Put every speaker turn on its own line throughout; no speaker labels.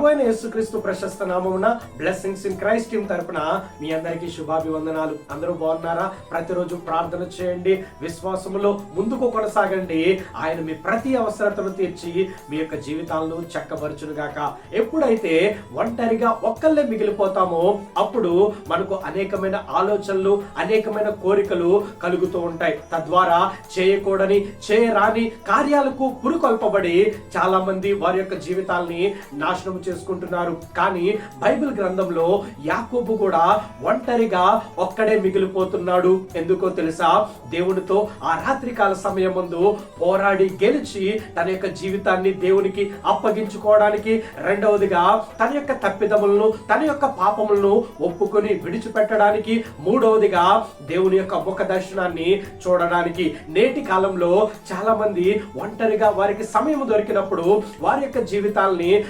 ప్రభు యేసుక్రీస్తు ప్రశస్త నామమున బ్లెస్సింగ్స్ ఇన్ క్రైస్ట్ టీమ్ తరపున మీ అందరికీ శుభాభివందనాలు. అందరూ బాగున్నారా? ప్రతిరోజు ప్రార్థన చేయండి. విశ్వాసములో ముందుకు కొనసాగండి. ఆయన మీ ప్రతి అవసరతను తీర్చి మీ యొక్క జీవితాలను చక్కబరుచును గాక ఎప్పుడైతే ఒంటరిగా ఒక్కళ్ళే మిగిలిపోతామో అప్పుడు మనకు అనేకమైన ఆలోచనలు అనేకమైన కోరికలు కలుగుతూ ఉంటాయి. తద్వారా చేయకూడని చేయరాని కార్యాలకు పురుకొల్పబడి చాలా మంది వారి యొక్క జీవితాల్ని నాశనం చేసుకుంటున్నారు. కానీ బైబిల్ గ్రంథంలో యాకోబు కూడా ఒంటరిగా ఒక్కడే మిగిలిపోతున్నాడు. ఎందుకో తెలుసా? దేవునితో ఆ రాత్రికాల సమయం ముందు పోరాడి గెలిచి తన యొక్క జీవితాన్ని దేవునికి అప్పగించుకోవడానికి రెండవదిగా తన యొక్క తప్పిదములను తన యొక్క పాపములను ఒప్పుకొని విడిచిపెట్టడానికి మూడవదిగా దేవుని యొక్క ముఖ దర్శనాన్ని చూడడానికి. నేటి కాలంలో చాలా మంది ఒంటరిగా వారికి సమయం దొరికినప్పుడు వారి యొక్క జీవితాల్ని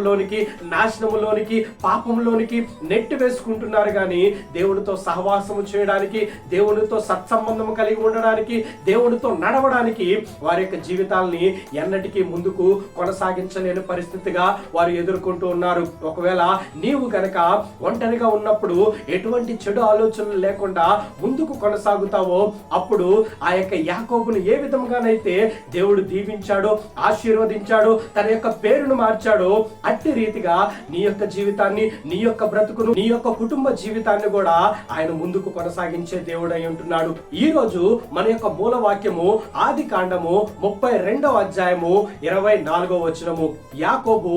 భ్రష్టత్వంలోనికి నాశనములోనికి పాపంలోనికి నెట్టి వేసుకుంటున్నారు కానీ దేవునితో సహవాసము చేయడానికి దేవునితో సత్సంబంధం కలిగి ఉండడానికి దేవునితో నడవడానికి వారి యొక్క జీవితాలని ఎన్నటికీ ముందుకు కొనసాగించలేని పరిస్థితిగా వారు ఎదుర్కొంటూ ఉన్నారు. ఒకవేళ నీవు గనక ఒంటరిగా ఉన్నప్పుడు ఎటువంటి చెడు ఆలోచనలు లేకుండా ముందుకు కొనసాగుతావో అప్పుడు ఆ యొక్క యాకోబును ఏ విధంగానైతే దేవుడు దీవించాడో ఆశీర్వదించాడో తన యొక్క పేరును మార్చాడో అట్టి రీతిగా నీ యొక్క జీవితాన్ని నీ యొక్క బ్రతుకును నీ యొక్క కుటుంబ జీవితాన్ని కూడా ఆయన ముందుకు కొనసాగించే దేవుడు ఉంటున్నాడు. ఈ రోజు మన యొక్క మూల వాక్యము ఆది కాండము ముప్పై రెండవ అధ్యాయము ఇరవై నాలుగో వచనము. యాకోబు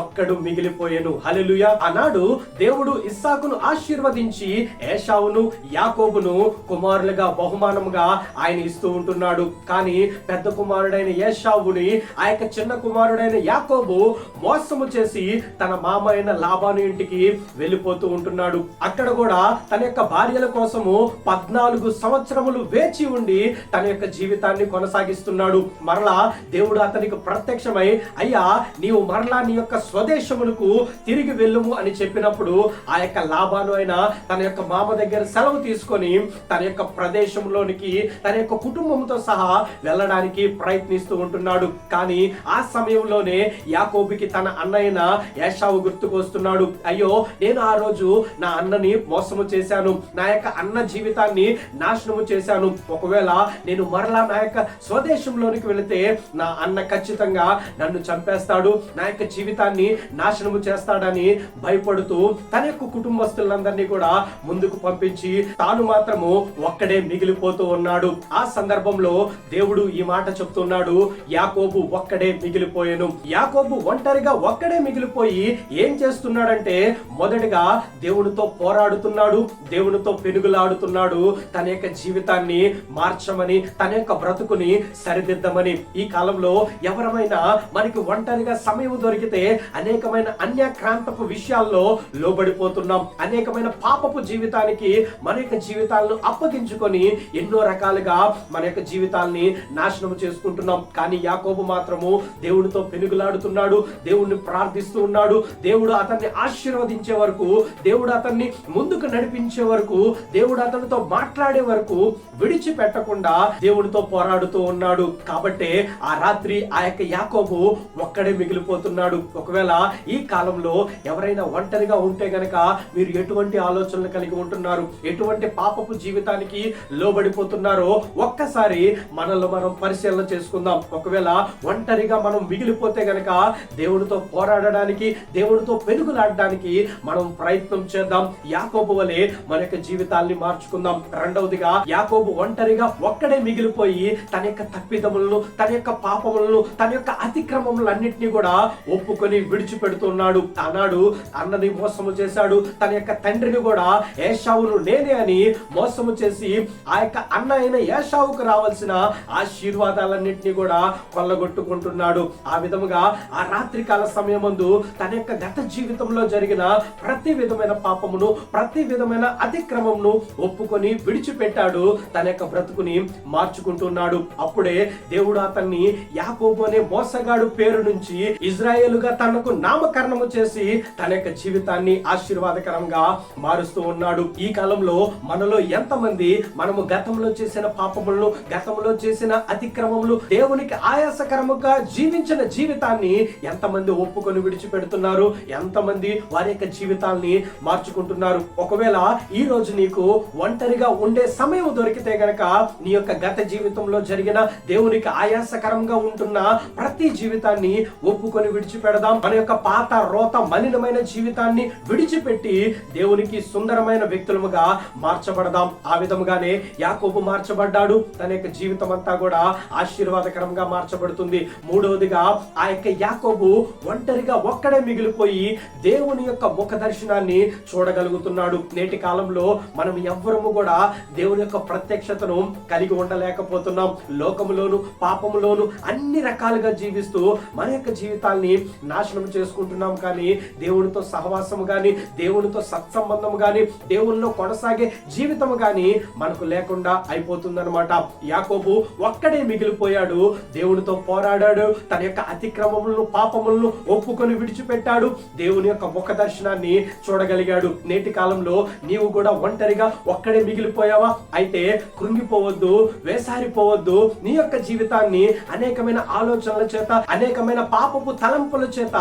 ఒక్కడు మిగిలిపోయాను. హలెలుయ ఆనాడు దేవుడు ఇస్సాకును ఆశీర్వదించి ఏషావును యాకోబును కుమారులుగా బహుమానముగా ఆయన ఇస్తూ ఉంటున్నాడు. కానీ పెద్ద కుమారుడైన ఏషావుని ఆ యొక్క చిన్న కుమారుడైన యాకోబు మోసము చేసి తన మామ అయిన లాభాను ఇంటికి వెళ్ళిపోతూ ఉంటున్నాడు. అక్కడ కూడా తన యొక్క భార్యల కోసము పద్నాలుగు సంవత్సరములు వేచి ఉండి తన యొక్క జీవితాన్ని కొనసాగిస్తున్నాడు. మరలా దేవుడు అతనికి ప్రత్యక్షమై అయ్యా నీవు మరలా నీ యొక్క స్వదేశములకు తిరిగి వెళ్ళుము అని చెప్పినప్పుడు ఆ యొక్క లాభాను అయిన తన యొక్క మామ దగ్గర సెలవు తీసుకొని తన యొక్క ప్రదేశంలోనికి తన యొక్క కుటుంబంతో సహా వెళ్ళడానికి ప్రయత్నిస్తూ ఉంటున్నాడు. కానీ ఆ సమయంలోనే యాకోబికి తన అన్న అన్నయ్యన యాషావు గుర్తుకొస్తున్నాడు. అయ్యో నేను ఆ రోజు నా అన్నని మోసము చేశాను. నా యొక్క అన్న జీవితాన్ని నాశనము చేశాను. ఒకవేళ నేను మరలా నా యొక్క స్వదేశంలోనికి వెళితే నా అన్న ఖచ్చితంగా నన్ను చంపేస్తాడు. నా యొక్క జీవితాన్ని నాశనము చేస్తాడని భయపడుతూ తన యొక్క కుటుంబస్తులందరినీ కూడా ముందుకు పంపించి తాను మాత్రము ఒక్కడే మిగిలిపోతూ ఉన్నాడు. ఆ సందర్భంలో దేవుడు ఈ మాట చెప్తున్నాడు. యాకోబు ఒక్కడే మిగిలిపోయాను. యాకోబు ఒంటరిగా అక్కడే మిగిలిపోయి ఏం చేస్తున్నాడంటే మొదటిగా దేవునితో పోరాడుతున్నాడు దేవునితో పెనుగులాడుతున్నాడు తన యొక్క జీవితాన్ని మార్చమని తన యొక్క బ్రతుకుని సరిదిద్దమని. ఈ కాలంలో ఎవరమైనా మనకి ఒంటరిగా సమయం దొరికితే అనేకమైన అన్యక్రాంతపు విషయాల్లో లోబడిపోతున్నాం. అనేకమైన పాపపు జీవితానికి మన యొక్క జీవితాలను అప్పగించుకొని ఎన్నో రకాలుగా మన యొక్క జీవితాల్ని నాశనం చేసుకుంటున్నాం. కానీ యాకోబు మాత్రము దేవుడితో పెనుగులాడుతున్నాడు దేవుణ్ణి ప్రార్థిస్తూ ఉన్నాడు. దేవుడు అతన్ని ఆశీర్వదించే వరకు దేవుడు అతన్ని ముందుకు నడిపించే వరకు దేవుడు అతనితో మాట్లాడే వరకు విడిచిపెట్టకుండా దేవుడితో పోరాడుతూ ఉన్నాడు. కాబట్టి ఆ రాత్రి ఆ యొక్క యాకోబు ఒక్కడే మిగిలిపోతున్నాడు. ఒకవేళ ఈ కాలంలో ఎవరైనా ఒంటరిగా ఉంటే గనక మీరు ఎటువంటి ఆలోచనలు కలిగి ఉంటున్నారు? ఎటువంటి పాపపు జీవితానికి లోబడిపోతున్నారో ఒక్కసారి మనల్ని మనం పరిశీలన చేసుకుందాం. ఒకవేళ ఒంటరిగా మనం మిగిలిపోతే గనక దేవుడితో పోరాడడానికి దేవుడితో పెనుగులాడడానికి మనం ప్రయత్నం చేద్దాం. యాకోబు వలె మన యొక్క జీవితాల్ని మార్చుకుందాం. రెండవదిగా యాకోబు ఒంటరిగా ఒక్కడే మిగిలిపోయి తన యొక్క తప్పిదములను తన యొక్క పాపములను తన యొక్క అతిక్రమములన్నింటినీ కూడా ఒప్పుకొని విడిచిపెడుతున్నాడు. అన్నాడు అన్నని మోసము చేశాడు. తన యొక్క తండ్రిని కూడా ఏషావును నేనే అని మోసము చేసి ఆ యొక్క అన్న అయిన ఏషావుకు రావాల్సిన ఆశీర్వాదాలన్నింటినీ కూడా కొల్లగొట్టుకుంటున్నాడు. ఆ విధముగా ఆ రాత్రికాల సమయం సమయమందు తన యొక్క గత జీవితంలో జరిగిన ప్రతి విధమైన పాపమును ప్రతి విధమైన అతిక్రమమును ఒప్పుకొని విడిచిపెట్టాడు. తన యొక్క బ్రతుకుని మార్చుకుంటున్నాడు. అప్పుడే దేవుడు అతన్ని యాకోబు అనే మోసగాడు పేరు నుంచి ఇజ్రాయేలుగా తనకు నామకరణము చేసి తన యొక్క జీవితాన్ని ఆశీర్వాదకరంగా మారుస్తూ ఉన్నాడు. ఈ కాలంలో మనలో ఎంతమంది మనము గతంలో చేసిన పాపములను గతంలో చేసిన అతిక్రమములు దేవునికి ఆయాసకరముగా జీవించిన జీవితాన్ని ఎంతమంది ఒప్పుకు ఒప్పుకొని విడిచిపెడుతున్నారు. ఎంతమంది వారి యొక్క జీవితాల్ని మార్చుకుంటున్నారు. ఒకవేళ ఈ రోజు నీకు ఒంటరిగా ఉండే సమయం దొరికితే గనక నీ యొక్క గత జీవితంలో జరిగిన దేవునికి ఆయాసకరంగా ఉంటున్న ప్రతి జీవితాన్ని ఒప్పుకొని విడిచిపెడదాం. మన యొక్క పాత రోత మలినమైన జీవితాన్ని విడిచిపెట్టి దేవునికి సుందరమైన వ్యక్తులముగా మార్చబడదాం. ఆ విధముగానే యాకోబు మార్చబడ్డాడు. తన యొక్క జీవితం అంతా కూడా ఆశీర్వాదకరంగా మార్చబడుతుంది. మూడవదిగా ఆ యొక్క యాకోబు ఒంటరి ఒంటరిగా ఒక్కడే మిగిలిపోయి దేవుని యొక్క ముఖ దర్శనాన్ని చూడగలుగుతున్నాడు. నేటి కాలంలో మనం ఎవ్వరము కూడా దేవుని యొక్క ప్రత్యక్షతను కలిగి ఉండలేకపోతున్నాం. లోకములోను పాపములోను అన్ని రకాలుగా జీవిస్తూ మన యొక్క జీవితాల్ని నాశనం చేసుకుంటున్నాం కానీ దేవునితో సహవాసము కానీ దేవునితో సత్సంబంధం కానీ దేవునిలో కొనసాగే జీవితం కానీ మనకు లేకుండా అయిపోతుందన్నమాట. యాకోబు ఒక్కడే మిగిలిపోయాడు. దేవునితో పోరాడాడు. తన యొక్క అతిక్రమములను పాపములను ఒప్పుకొని విడిచిపెట్టాడు. దేవుని యొక్క ముఖ దర్శనాన్ని చూడగలిగాడు. నేటి కాలంలో నీవు కూడా ఒంటరిగా ఒక్కడే మిగిలిపోయావా? అయితే కృంగిపోవద్దు వేసారిపోవద్దు. నీ యొక్క జీవితాన్ని అనేకమైన ఆలోచనల చేత అనేకమైన పాపపు తలంపుల చేత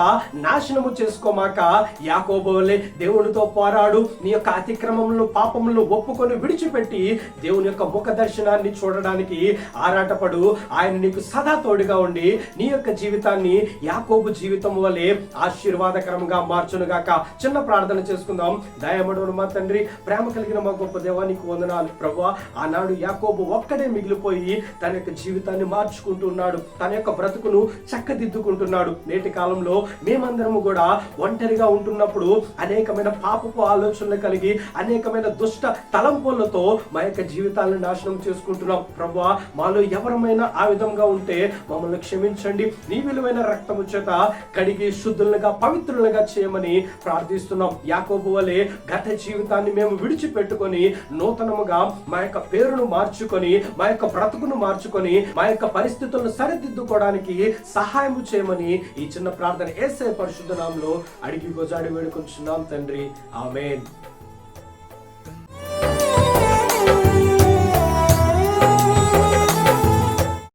నాశనము చేసుకోమాక యాకోబోలే దేవునితో పోరాడు. నీ యొక్క అతిక్రమములను పాపములను ఒప్పుకొని విడిచిపెట్టి దేవుని యొక్క ముఖ దర్శనాన్ని చూడడానికి ఆరాటపడు. ఆయన నీకు సదా తోడుగా ఉండి నీ యొక్క జీవితాన్ని యాకోబు జీవితం వలె ఆశీర్వాదకరంగా మార్చునుగాక చిన్న ప్రార్థన చేసుకుందాం. దయమడును మా తండ్రి ప్రేమ కలిగిన మా గొప్ప దేవానికి వందనాలు ప్రభు ఆనాడు యాకోబు ఒక్కడే మిగిలిపోయి తన యొక్క జీవితాన్ని మార్చుకుంటున్నాడు. తన యొక్క బ్రతుకును చక్కదిద్దుకుంటున్నాడు. నేటి కాలంలో మేమందరము కూడా ఒంటరిగా ఉంటున్నప్పుడు అనేకమైన పాపపు ఆలోచనలు కలిగి అనేకమైన దుష్ట తలంపులతో మా యొక్క జీవితాలను నాశనం చేసుకుంటున్నాం. ప్రభు మాలో ఎవరమైనా ఆ విధంగా ఉంటే మమ్మల్ని క్షమించండి. నీ విలువైన రక్తము చేత కడిగి శుద్ధులుగా పవిత్రులుగా చేయమని ప్రార్థిస్తున్నాం. యాకోబు వలె గత జీవితాన్ని మేము విడిచిపెట్టుకొని నూతనముగా మా యొక్క పేరును మార్చుకొని మా యొక్క బ్రతుకును మార్చుకొని మా యొక్క పరిస్థితులను సరిదిద్దుకోవడానికి సహాయం చేయమని ఈ చిన్న ప్రార్థన ఏసే పరిశుద్ధనాంలో అడిగి గొజాడి వేడుకుంటున్నాం తండ్రి. ఆమెన్.